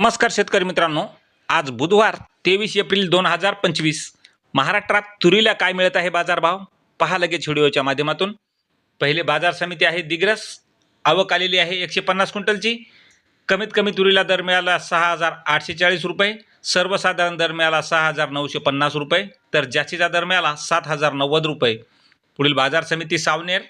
नमस्कार शेतकरी मित्रांनो. आज बुधवार तेवीस एप्रिल दोन हजार पंचवीस. महाराष्ट्रात तुरीला काय मिळत आहे बाजारभाव? पहा लगेच व्हिडिओच्या माध्यमातून. पहिले बाजार समिती आहे दिग्रस. आवक आलेली आहे एकशे पन्नास क्विंटलची. कमीत कमी तुरीला दर मिळाला सहा हजार आठशे चाळीस रुपये. सर्वसाधारण दर मिळाला सहा हजार नऊशे पन्नास रुपये. तर जास्तीचा दर मिळाला सात हजार नव्वद रुपये. पुढील बाजार समिती सावनेर.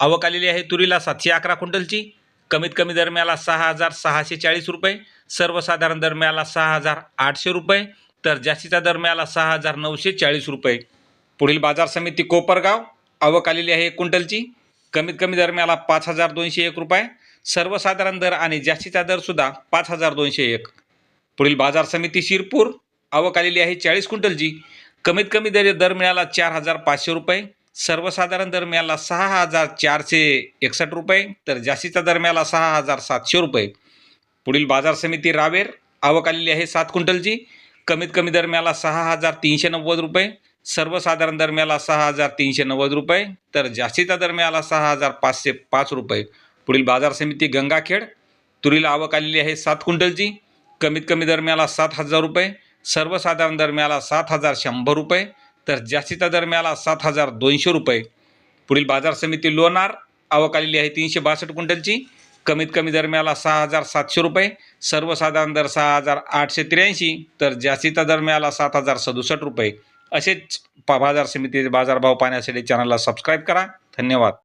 आवक आलेली आहे तुरीला सातशे अकरा क्विंटलची. कमीत कमी दरम्याला सहा हजार सहाशे चाळीस रुपये सर्वसाधारण दरम्याला सहा हजार आठशे रुपये तर जास्तीचा दरम्याला सहा हजार नऊशे चाळीस रुपये. पुढील बाजार समिती कोपरगाव आवक आलेली आहे एक क्विंटलची. कमीत कमी दरम्याला पाच हजार दोनशे एक रुपये सर्वसाधारण दर आणि जास्तीचा दरसुद्धा पाच हजार दोनशे एक. पुढील बाजार समिती शिरपूर आवक आलेली आहे चाळीस क्विंटलची. कमीत कमी दर दर मिळाला चार हजार पाचशे रुपये सर्वसाधारण दर मिळाला सहा हजार चारशे एकसष्ट रुपये तर जास्तीचा दर मिळाला सहा हजार सातशे रुपये. पुढील बाजार समिती रावेर आवक आलेली आहे सात क्विंटलची. कमीत कमी दर मिळाला सहा हजार तीनशे नव्वद रुपये सर्वसाधारण दर मिळाला सहा हजार तीनशे नव्वद रुपये तर जास्तीचा दर मिळाला सहा हजार पाचशे पाच रुपये. पुढील बाजार समिती गंगाखेड तुरीला आवक आलेली आहे सात क्विंटलची. कमीत कमी दर मिळाला सात हजार रुपये सर्वसाधारण दर मिळाला सात हजार शंभर रुपये तर जास्तीचा दर मिळाला सात हजार दोनशे रुपये पुढील बाजार समिती लोणार. आवक आलेली आहे तीनशे बासष्ट क्विंटलची. कमीत कमी दर मिळाला सहा हजार सातशे रुपये. सर्वसाधारण दर सहा हजार आठशे त्र्याऐंशी. तर जास्तीचा दर मिळाला सात हजार सदुसष्ट रुपये. असेच पा बाजार समितीचे बाजारभाव पाहण्यासाठी चॅनलला सबस्क्राईब करा. धन्यवाद.